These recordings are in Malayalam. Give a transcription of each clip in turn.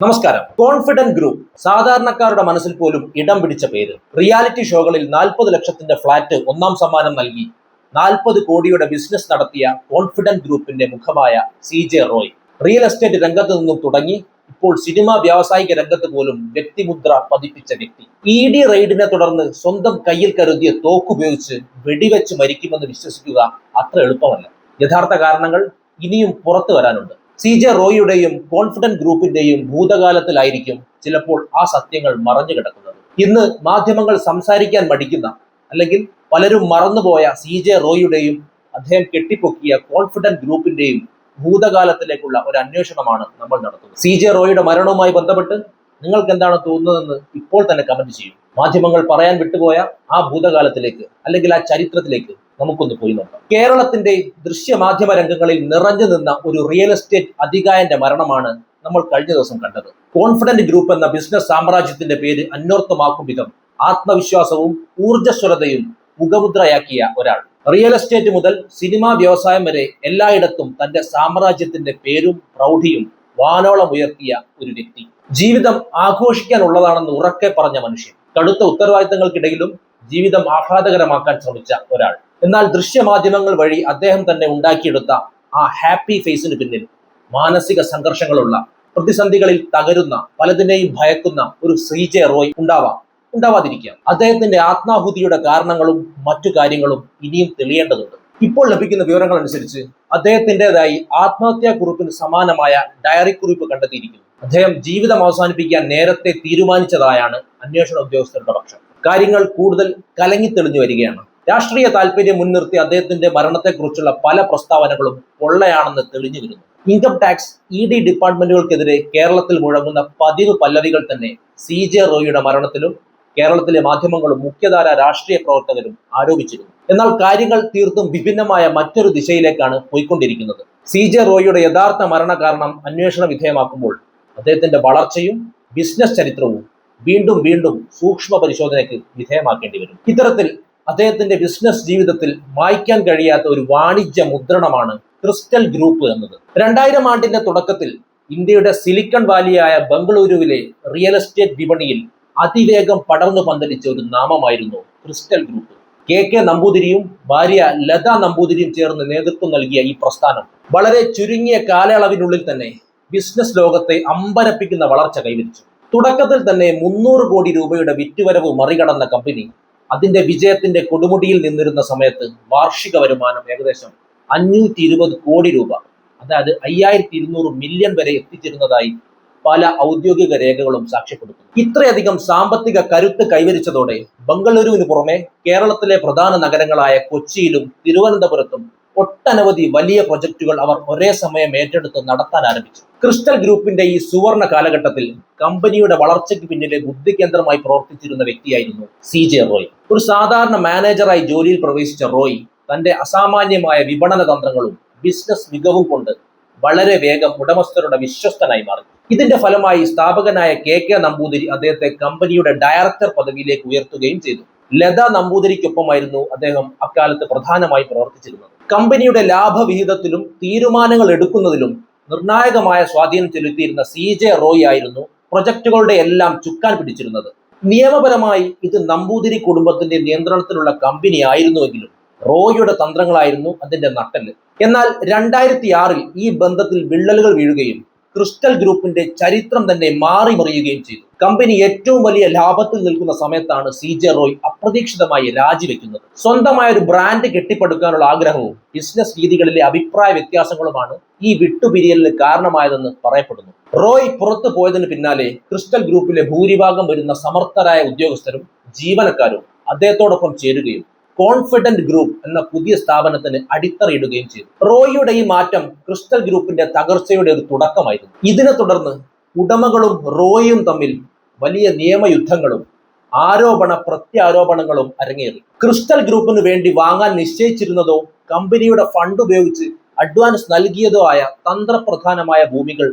നമസ്കാരം. കോൺഫിഡന്റ് ഗ്രൂപ്പ് സാധാരണക്കാരുടെ മനസ്സിൽ പോലും ഇടം പിടിച്ച പേര്. റിയാലിറ്റി ഷോകളിൽ നാൽപ്പത് ലക്ഷത്തിന്റെ ഫ്ളാറ്റ് ഒന്നാം സമ്മാനം നൽകി. നാൽപ്പത് കോടിയുടെ ബിസിനസ് നടത്തിയ കോൺഫിഡന്റ് ഗ്രൂപ്പിന്റെ മുഖമായ C J Roy real estate രംഗത്ത് നിന്നും തുടങ്ങി ഇപ്പോൾ സിനിമാ വ്യാവസായിക രംഗത്ത് പോലും വ്യക്തിമുദ്ര പതിപ്പിച്ച വ്യക്തി. ഇ ഡി റെയ്ഡിനെ തുടർന്ന് സ്വന്തം കയ്യിൽ കരുതിയ തോക്കുപയോഗിച്ച് വെടിവെച്ച് മരിക്കുമെന്ന് വിശ്വസിക്കുക അത്ര എളുപ്പമല്ല. യഥാർത്ഥ കാരണങ്ങൾ ഇനിയും പുറത്തു വരാനുണ്ട്. സി ജെ റോയിയുടെയും കോൺഫിഡന്റ് ഗ്രൂപ്പിന്റെയും ഭൂതകാലത്തിലായിരിക്കും ചിലപ്പോൾ ആ സത്യങ്ങൾ മറഞ്ഞു കിടക്കുന്നത്. ഇന്ന് മാധ്യമങ്ങൾ സംസാരിക്കാൻ മടിക്കുന്ന അല്ലെങ്കിൽ പലരും മറന്നുപോയ സി ജെ റോയിയുടെയും അദ്ദേഹം കെട്ടിപ്പൊക്കിയ കോൺഫിഡന്റ് ഗ്രൂപ്പിന്റെയും ഭൂതകാലത്തിലേക്കുള്ള ഒരു അന്വേഷണമാണ് നമ്മൾ നടത്തുന്നത്. സി ജെ റോയിയുടെ മരണവുമായി ബന്ധപ്പെട്ട് നിങ്ങൾക്ക് എന്താണ് തോന്നുന്നതെന്ന് ഇപ്പോൾ തന്നെ കമന്റ് ചെയ്യും. മാധ്യമങ്ങൾ പറയാൻ വിട്ടുപോയ ആ ഭൂതകാലത്തിലേക്ക് അല്ലെങ്കിൽ ആ ചരിത്രത്തിലേക്ക് നമുക്കൊന്ന് പോയി നോക്കാം. കേരളത്തിന്റെ ദൃശ്യമാധ്യമ രംഗങ്ങളിൽ നിറഞ്ഞു നിന്ന ഒരു റിയൽ എസ്റ്റേറ്റ് അധികായന്റെ മരണമാണ് നമ്മൾ കഴിഞ്ഞ ദിവസം കണ്ടത്. കോൺഫിഡന്റ് ഗ്രൂപ്പ് എന്ന ബിസിനസ് സാമ്രാജ്യത്തിന്റെ പേര് അന്വർത്ഥമാക്കും വിധം ആത്മവിശ്വാസവും ഊർജസ്വലതയും മുഖമുദ്രയാക്കിയ ഒരാൾ. റിയൽ എസ്റ്റേറ്റ് മുതൽ സിനിമാ വ്യവസായം വരെ എല്ലായിടത്തും തന്റെ സാമ്രാജ്യത്തിന്റെ പേരും പ്രൗഢിയും വാനോളം ഉയർത്തിയ ഒരു വ്യക്തി. ജീവിതം ആഘോഷിക്കാനുള്ളതാണെന്ന് ഉറക്കെ പറഞ്ഞ മനുഷ്യൻ. കടുത്ത ഉത്തരവാദിത്തങ്ങൾക്കിടയിലും ജീവിതം ആഹ്ലാദകരമാക്കാൻ ശ്രമിച്ച ഒരാൾ. എന്നാൽ ദൃശ്യമാധ്യമങ്ങൾ വഴി അദ്ദേഹം തന്നെ ഉണ്ടാക്കിയെടുത്ത ആ ഹാപ്പി ഫേസിന് പിന്നിൽ മാനസിക സംഘർഷങ്ങളുള്ള പ്രതിസന്ധികളിൽ തകരുന്ന പലതിനെയും ഭയക്കുന്ന ഒരു ശ്രീജെ റോയ് ഉണ്ടാവാം ഉണ്ടാവാതിരിക്കാം. അദ്ദേഹത്തിന്റെ ആത്മാഹുതിയുടെ കാരണങ്ങളും മറ്റു കാര്യങ്ങളും ഇനിയും തെളിയേണ്ടതുണ്ട്. ഇപ്പോൾ ലഭിക്കുന്ന വിവരങ്ങൾ അനുസരിച്ച് അദ്ദേഹത്തിന്റെതായി ആത്മഹത്യാ കുറിപ്പിന് സമാനമായ ഡയറി കുറിപ്പ് കണ്ടെത്തിയിരിക്കുന്നു. അദ്ദേഹം ജീവിതം അവസാനിപ്പിക്കാൻ നേരത്തെ തീരുമാനിച്ചതായാണ് അന്വേഷണ ഉദ്യോഗസ്ഥരുടെ പക്ഷം. കാര്യങ്ങൾ കൂടുതൽ കലങ്ങി തെളിഞ്ഞു വരികയാണ്. രാഷ്ട്രീയ താല്പര്യം മുൻനിർത്തി അദ്ദേഹത്തിന്റെ മരണത്തെക്കുറിച്ചുള്ള പല പ്രസ്താവനകളും പൊള്ളയാണെന്ന് തെളിഞ്ഞു വരുന്നു. ഇൻകം ടാക്സ് ഇ ഡി ഡിപ്പാർട്ട്മെന്റുകൾക്കെതിരെ കേരളത്തിൽ മുഴങ്ങുന്ന പതിവ് പല്ലവികൾ തന്നെ സി ജെ റോയിയുടെ മരണത്തിലും കേരളത്തിലെ മാധ്യമങ്ങളും മുഖ്യധാര രാഷ്ട്രീയ പ്രവർത്തകരും ആരോപിച്ചിരുന്നു. എന്നാൽ കാര്യങ്ങൾ തീർത്തും വിഭിന്നമായ മറ്റൊരു ദിശയിലേക്കാണ് പോയിക്കൊണ്ടിരിക്കുന്നത്. സി ജെ റോയിയുടെ യഥാർത്ഥ മരണ കാരണം അന്വേഷണ വിധേയമാക്കുമ്പോൾ അദ്ദേഹത്തിന്റെ വളർച്ചയും ബിസിനസ് ചരിത്രവും വീണ്ടും വീണ്ടും സൂക്ഷ്മ പരിശോധനയ്ക്ക് വിധേയമാക്കേണ്ടി വരും. ഇത്തരത്തിൽ അദ്ദേഹത്തിന്റെ ബിസിനസ് ജീവിതത്തിൽ വായിക്കാൻ കഴിയാത്ത ഒരു വാണിജ്യ മുദ്രണമാണ് ക്രിസ്റ്റൽ ഗ്രൂപ്പ് എന്നത്. രണ്ടായിരം ആണ്ടിന്റെ തുടക്കത്തിൽ ഇന്ത്യയുടെ സിലിക്കൺ വാലിയായ ബംഗളൂരുവിലെ റിയൽ എസ്റ്റേറ്റ് വിപണിയിൽ അതിവേഗം പടർന്നു പന്തലിച്ച ഒരു നാമമായിരുന്നു ക്രിസ്റ്റൽ ഗ്രൂപ്പ്. കെ കെ നമ്പൂതിരിയും ഭാര്യ ലത നമ്പൂതിരിയും ചേർന്ന് നേതൃത്വം നൽകിയ ഈ പ്രസ്ഥാനം വളരെ ചുരുങ്ങിയ കാലയളവിനുള്ളിൽ തന്നെ ബിസിനസ് ലോകത്തെ അമ്പരപ്പിക്കുന്ന വളർച്ച കൈവരിച്ചു. തുടക്കത്തിൽ തന്നെ മുന്നൂറ് കോടി രൂപയുടെ വിറ്റുവരവ് മറികടന്ന കമ്പനി അതിന്റെ വിജയത്തിന്റെ കൊടുമുടിയിൽ നിന്നിരുന്ന സമയത്ത് വാർഷിക വരുമാനം ഏകദേശം അഞ്ഞൂറ്റി ഇരുപത് കോടി രൂപ അതായത് അയ്യായിരത്തി ഇരുന്നൂറ് മില്യൺ വരെ എത്തിച്ചിരുന്നതായി പല ഔദ്യോഗിക രേഖകളും സാക്ഷ്യപ്പെടുത്തുന്നു. ഇത്രയധികം സാമ്പത്തിക കരുത്ത് കൈവരിച്ചതോടെ ബംഗളൂരുവിന് പുറമെ കേരളത്തിലെ പ്രധാന നഗരങ്ങളായ കൊച്ചിയിലും തിരുവനന്തപുരത്തും ഒട്ടനവധി വലിയ പ്രൊജക്ടുകൾ അവർ ഒരേ സമയം ഏറ്റെടുത്ത് നടത്താൻ ആരംഭിച്ചു. ക്രിസ്റ്റൽ ഗ്രൂപ്പിന്റെ ഈ സുവർണ കാലഘട്ടത്തിൽ കമ്പനിയുടെ വളർച്ചയ്ക്ക് പിന്നിലെ ബുദ്ധി കേന്ദ്രമായി പ്രവർത്തിച്ചിരുന്ന വ്യക്തിയായിരുന്നു സി ജെ റോയ്. ഒരു സാധാരണ മാനേജറായി ജോലിയിൽ പ്രവേശിച്ച റോയ് തന്റെ അസാമാന്യമായ വിപണന തന്ത്രങ്ങളും ബിസിനസ് മികവും കൊണ്ട് വളരെ വേഗം ഉടമസ്ഥരുടെ വിശ്വസ്തനായി മാറി. ഇതിന്റെ ഫലമായി സ്ഥാപകനായ കെ കെ നമ്പൂതിരി അദ്ദേഹത്തെ കമ്പനിയുടെ ഡയറക്ടർ പദവിയിലേക്ക് ഉയർത്തുകയും ചെയ്തു. ലത നമ്പൂതിരിക്കൊപ്പമായിരുന്നു അദ്ദേഹം അക്കാലത്ത് പ്രധാനമായി പ്രവർത്തിച്ചിരുന്നത്. കമ്പനിയുടെ ലാഭവിഹിതത്തിലും തീരുമാനങ്ങൾ എടുക്കുന്നതിലും നിർണായകമായ സ്വാധീനം ചെലുത്തിയിരുന്ന സി ജെ റോയ് ആയിരുന്നു പ്രൊജക്ടുകളുടെ എല്ലാം ചുക്കാൻ പിടിച്ചിരുന്നത്. നിയമപരമായി ഇത് നമ്പൂതിരി കുടുംബത്തിന്റെ നിയന്ത്രണത്തിലുള്ള കമ്പനി ആയിരുന്നുവെങ്കിലും റോയിയുടെ തന്ത്രങ്ങളായിരുന്നു അതിന്റെ നട്ടൽ എന്നാൽ രണ്ടായിരത്തി ആറിൽ ഈ ബന്ധത്തിൽ വിള്ളലുകൾ വീഴുകയും ക്രിസ്റ്റൽ ഗ്രൂപ്പിന്റെ ചരിത്രം തന്നെ മാറി മറിയുകയും ചെയ്തു. കമ്പനി ഏറ്റവും വലിയ ലാഭത്തിൽ നിൽക്കുന്ന സമയത്താണ് സി ജെ റോയ് അപ്രതീക്ഷിതമായി രാജിവെക്കുന്നത്. സ്വന്തമായ ഒരു ബ്രാൻഡ് കെട്ടിപ്പടുക്കാനുള്ള ആഗ്രഹവും ബിസിനസ് രീതികളിലെ അഭിപ്രായ വ്യത്യാസങ്ങളുമാണ് ഈ വിട്ടുപിരിയലിന് കാരണമായതെന്ന് പറയപ്പെടുന്നു. റോയ് പുറത്തു പോയതിന് പിന്നാലെ ക്രിസ്റ്റൽ ഗ്രൂപ്പിലെ ഭൂരിഭാഗം വരുന്ന സമർത്ഥരായ ഉദ്യോഗസ്ഥരും ജീവനക്കാരും അദ്ദേഹത്തോടൊപ്പം ചേരുകയും കോൺഫിഡന്റ് ഗ്രൂപ്പ് എന്ന പുതിയ സ്ഥാപനത്തിന് അടിത്തറയിടുകയും ചെയ്തു. റോയിയുടെ ഈ മാറ്റം ക്രിസ്റ്റൽ ഗ്രൂപ്പിന്റെ തകർച്ചയുടെ ഒരു തുടക്കമായിരുന്നു. ഇതിനെ തുടർന്ന് ഉടമകളും റോയും തമ്മിൽ വലിയ നിയമയുദ്ധങ്ങളും ആരോപണ പ്രത്യാരോപണങ്ങളും അരങ്ങേറി. ക്രിസ്റ്റൽ ഗ്രൂപ്പിന് വേണ്ടി വാങ്ങാൻ നിശ്ചയിച്ചിരുന്നതോ കമ്പനിയുടെ ഫണ്ട് ഉപയോഗിച്ച് അഡ്വാൻസ് നൽകിയതോ ആയ തന്ത്രപ്രധാനമായ ഭൂമികൾ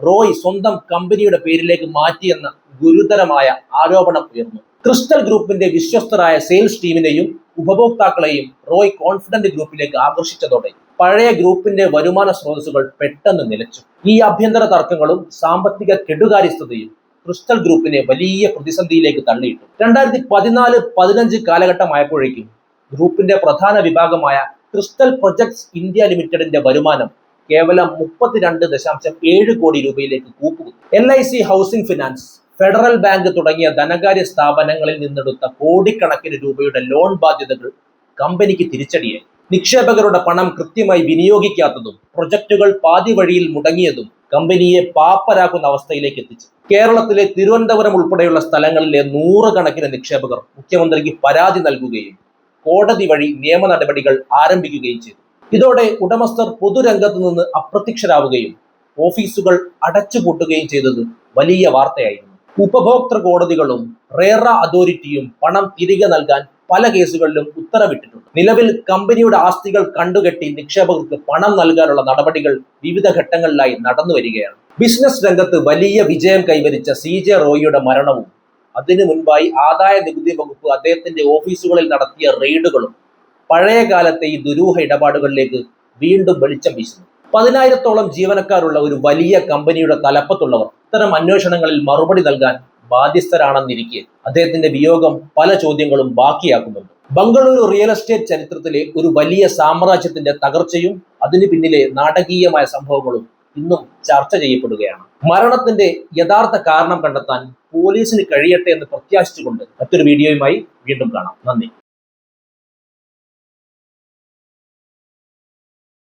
റോയ് സ്വന്തം കമ്പനിയുടെ പേരിലേക്ക് മാറ്റിയെന്ന ഗുരുതരമായ ആരോപണം ഉയർന്നു. ക്രിസ്റ്റൽ ഗ്രൂപ്പിന്റെ വിശ്വസ്തരായ സെയിൽസ് ടീമിനെയും ഉപഭോക്താക്കളെയും റോയ് കോൺഫിഡന്റ് ഗ്രൂപ്പിലേക്ക് ആകർഷിച്ചതോടെ പഴയ ഗ്രൂപ്പിന്റെ വരുമാന സ്രോതസ്സുകൾ പെട്ടെന്ന് നിലച്ചു. ഈ ആഭ്യന്തര തർക്കങ്ങളും സാമ്പത്തിക കെടുകാര്യസ്ഥതയും ക്രിസ്റ്റൽ ഗ്രൂപ്പിനെ വലിയ പ്രതിസന്ധിയിലേക്ക് തള്ളിയിട്ടു. രണ്ടായിരത്തി പതിനാല് പതിനഞ്ച് കാലഘട്ടമായപ്പോഴേക്കും ഗ്രൂപ്പിന്റെ പ്രധാന വിഭാഗമായ ക്രിസ്റ്റൽ പ്രൊജക്ട്സ് ഇന്ത്യ ലിമിറ്റഡിന്റെ വരുമാനം കേവലം മുപ്പത്തിരണ്ട് ദശാംശം ഏഴ് കോടി രൂപയിലേക്ക് കൂപ്പുകുത്തി. L I C Housing Finance Federal Bank തുടങ്ങിയ ധനകാര്യ സ്ഥാപനങ്ങളിൽ നിന്നെടുത്ത കോടിക്കണക്കിന് രൂപയുടെ ലോൺ ബാധ്യതകൾ കമ്പനിക്ക് തിരിച്ചടിയായി. നിക്ഷേപകരുടെ പണം കൃത്യമായി വിനിയോഗിക്കാത്തതും പ്രൊജക്ടുകൾ പാതി വഴിയിൽ മുടങ്ങിയതും കമ്പനിയെ പാപ്പരാക്കുന്ന അവസ്ഥയിലേക്ക് എത്തിച്ചു. കേരളത്തിലെ തിരുവനന്തപുരം ഉൾപ്പെടെയുള്ള സ്ഥലങ്ങളിലെ നൂറുകണക്കിന് നിക്ഷേപകർ മുഖ്യമന്ത്രിക്ക് പരാതി നൽകുകയും കോടതി വഴി നിയമ നടപടികൾ ആരംഭിക്കുകയും ചെയ്തു. ഇതോടെ ഉടമസ്ഥർ പൊതുരംഗത്ത് നിന്ന് അപ്രത്യക്ഷരാവുകയും ഓഫീസുകൾ അടച്ചുപൂട്ടുകയും ചെയ്തത് വലിയ വാർത്തയായിരുന്നു. ഉപഭോക്തൃ കോടതികളും റേറ അതോറിറ്റിയും പണം തിരികെ നൽകാൻ പല കേസുകളിലും ഉത്തരവിട്ടിട്ടുണ്ട്. നിലവിൽ കമ്പനിയുടെ ആസ്തികൾ കണ്ടുകെട്ടി നിക്ഷേപകർക്ക് പണം നൽകാനുള്ള നടപടികൾ വിവിധ ഘട്ടങ്ങളിലായി നടന്നു വരികയാണ്. ബിസിനസ് രംഗത്ത് വലിയ വിജയം കൈവരിച്ച സി ജെ റോയിയുടെ മരണവും അതിനു മുൻപായി ആദായ നികുതി വകുപ്പ് അദ്ദേഹത്തിന്റെ ഓഫീസുകളിൽ നടത്തിയ റെയ്ഡുകളും പഴയ കാലത്തെ ഈ ദുരൂഹ ഇടപാടുകളിലേക്ക് വീണ്ടും വെളിച്ചം വീശുന്നു. പതിനായിരത്തോളം ജീവനക്കാരുള്ള ഒരു വലിയ കമ്പനിയുടെ തലപ്പത്തുള്ളവർ ഇത്തരം അന്വേഷണങ്ങളിൽ മറുപടി നൽകാൻ ബാധ്യസ്ഥരാണെന്നിരിക്കെ അദ്ദേഹത്തിന്റെ വിയോഗം പല ചോദ്യങ്ങളും ബാക്കിയാക്കുന്നുണ്ട്. ബംഗളൂരു റിയൽ എസ്റ്റേറ്റ് ചരിത്രത്തിലെ ഒരു വലിയ സാമ്രാജ്യത്തിന്റെ തകർച്ചയും അതിനു പിന്നിലെ നാടകീയമായ സംഭവങ്ങളും ഇന്നും ചർച്ച ചെയ്യപ്പെടുകയാണ്. മരണത്തിന്റെ യഥാർത്ഥ കാരണം കണ്ടെത്താൻ പോലീസിന് കഴിയട്ടെ എന്ന് പ്രത്യാശിച്ചുകൊണ്ട് മറ്റൊരു വീഡിയോയുമായി വീണ്ടും കാണാം. നന്ദി.